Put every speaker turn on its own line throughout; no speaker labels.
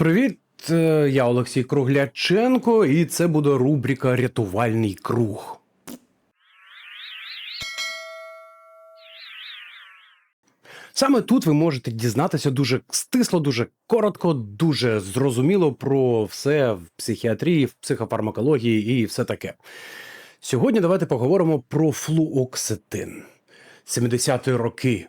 Привіт, е, я Олексій Кругляченко, і це буде рубрика Рятувальний круг. Саме тут ви можете дізнатися дуже стисло, дуже коротко, дуже зрозуміло про все в психіатрії, в психофармакології і все таке. Сьогодні давайте поговоримо про флуоксетин. 70-ті роки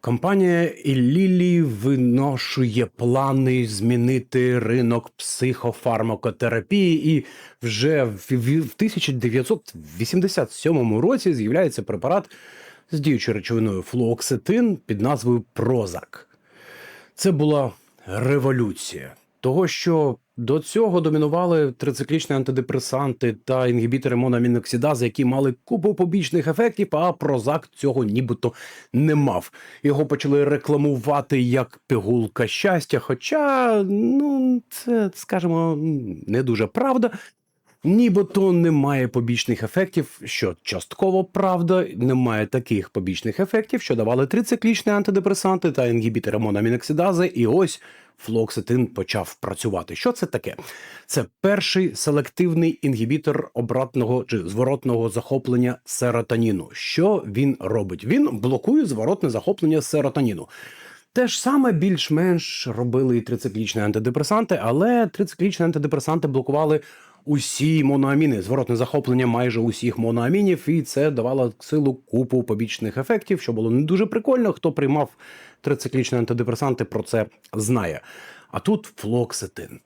Компанія Іллілі виношує плани змінити ринок психофармакотерапії, і вже в в 1987 році з'являється препарат з діючою речовиною флуоксетин під назвою Прозак. Це була революція, того що до цього домінували трициклічні антидепресанти та інгібітори моноаміноксидази, які мали купу побічних ефектів, а Прозак цього нібито не мав. Його почали рекламувати як пігулка щастя. Хоча, ну, це, скажімо, не дуже правда. Нібито немає побічних ефектів, що частково правда, немає таких побічних ефектів, що давали трициклічні антидепресанти та інгібітори моноаміноксидази, і ось флоксетин почав працювати. Що це таке? Це перший селективний інгібітор обратного чи зворотного захоплення серотоніну. Що він робить? Він блокує зворотне захоплення серотоніну. Те ж саме більш-менш робили і трициклічні антидепресанти, але трициклічні антидепресанти блокували усі моноаміни, зворотне захоплення майже усіх моноамінів, і це давало силу купу побічних ефектів, що було не дуже прикольно. Хто приймав трициклічні антидепресанти, про це знає. А тут флоксетин.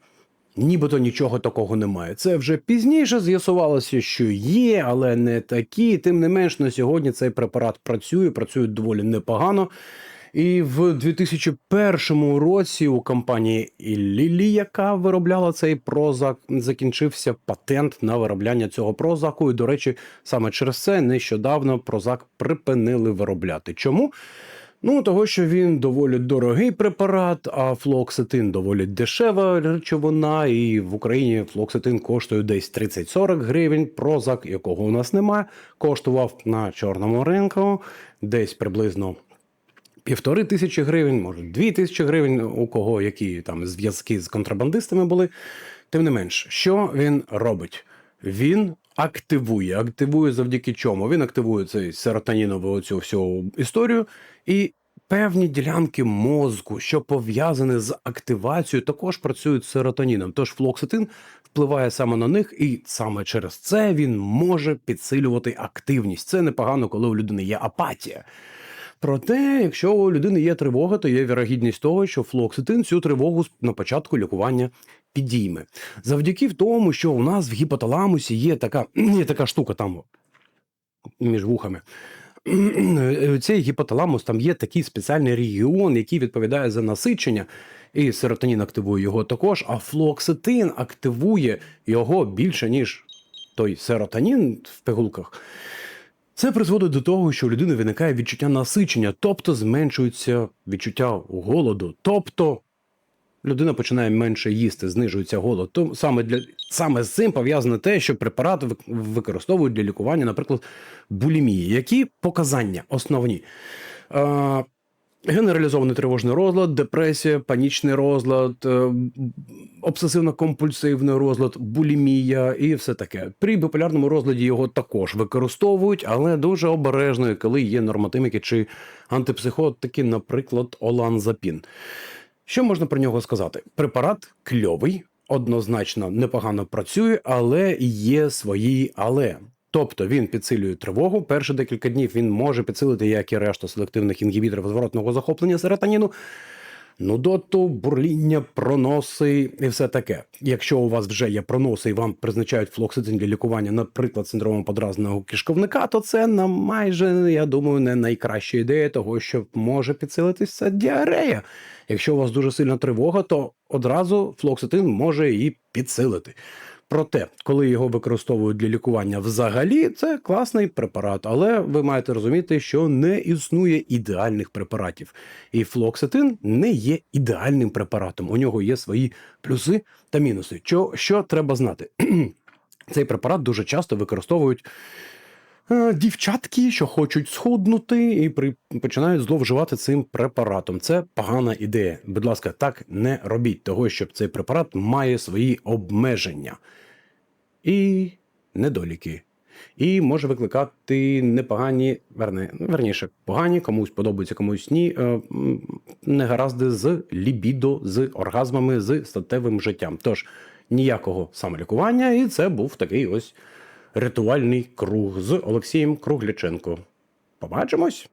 Нібито нічого такого немає. Це вже пізніше з'ясувалося, що є, але не такі. Тим не менш, на сьогодні цей препарат працює, працює доволі непогано. І в 2001 році у компанії Лілі, яка виробляла цей прозак, закінчився патент на виробляння цього прозаку. І, до речі, саме через це нещодавно прозак припинили виробляти. Чому? Ну, того, що він доволі дорогий препарат, а флоксетин доволі дешева речовина, і в Україні флоксетин коштує десь 30-40 гривень. Прозак, якого у нас немає, коштував на чорному ринку десь приблизно півтори тисячі гривень, може дві тисячі гривень, у кого які там зв'язки з контрабандистами були. Тим не менш, що він робить? Він активує. Активує завдяки чому? Він активує цей серотонінову цю всю історію і. Певні ділянки мозку, що пов'язані з активацією, також працюють з серотоніном. Тож флоксетин впливає саме на них, і саме через це він може підсилювати активність. Це непогано, коли у людини є апатія. Проте, якщо у людини є тривога, то є вірогідність того, що флоксетин цю тривогу на початку лікування підійме. Завдяки в тому, що у нас в гіпоталамусі є така, є така штука там між вухами. Цей гіпоталамус там є такий спеціальний регіон, який відповідає за насичення, і серотонін активує його також, а флоксетин активує його більше, ніж той серотонін в пигулках. Це призводить до того, що у людини виникає відчуття насичення, тобто зменшується відчуття голоду, тобто людина починає менше їсти, знижується голод. То саме для саме з цим пов'язане те, що препарати використовують для лікування, наприклад, булімії. Які показання основні? Генералізований тривожний розлад, депресія, панічний розлад, е, обсесивно-компульсивний розлад, булімія і все таке. При біполярному розладі його також використовують, але дуже обережно, коли є норматиміки чи антипсихотики, наприклад, оланзапін. Що можна про нього сказати? Препарат кльовий, однозначно непогано працює, але є свої але. Тобто він підсилює тривогу. Перші декілька днів він може підсилити, як і решту селективних інгібіторів зворотного захоплення серотоніну, нудоту, бурління, проноси і все таке. Якщо у вас вже є проноси і вам призначають флоксетин для лікування, наприклад, синдрому подразненого кишковника, то це на майже, я думаю, не найкраща ідея того, що може підсилитися діарея. Якщо у вас дуже сильна тривога, то одразу флоксетин може її підсилити. Проте, коли його використовують для лікування взагалі, це класний препарат, але ви маєте розуміти, що не існує ідеальних препаратів. І флоксетин не є ідеальним препаратом. У нього є свої плюси та мінуси. Що, Що треба знати? Цей препарат дуже часто використовують дівчатки, що хочуть схуднути, і при... починають зловживати цим препаратом. Це погана ідея. Будь ласка, так не робіть того, що цей препарат має свої обмеження і недоліки. І може викликати непогані, верне, верніше, погані, комусь подобається, комусь ні. е, Негаразди з лібідо, з оргазмами, з статевим життям. Тож ніякого самолікування, і це був такий ось ритуальний круг з Олексієм Кругляченко. Побачимось!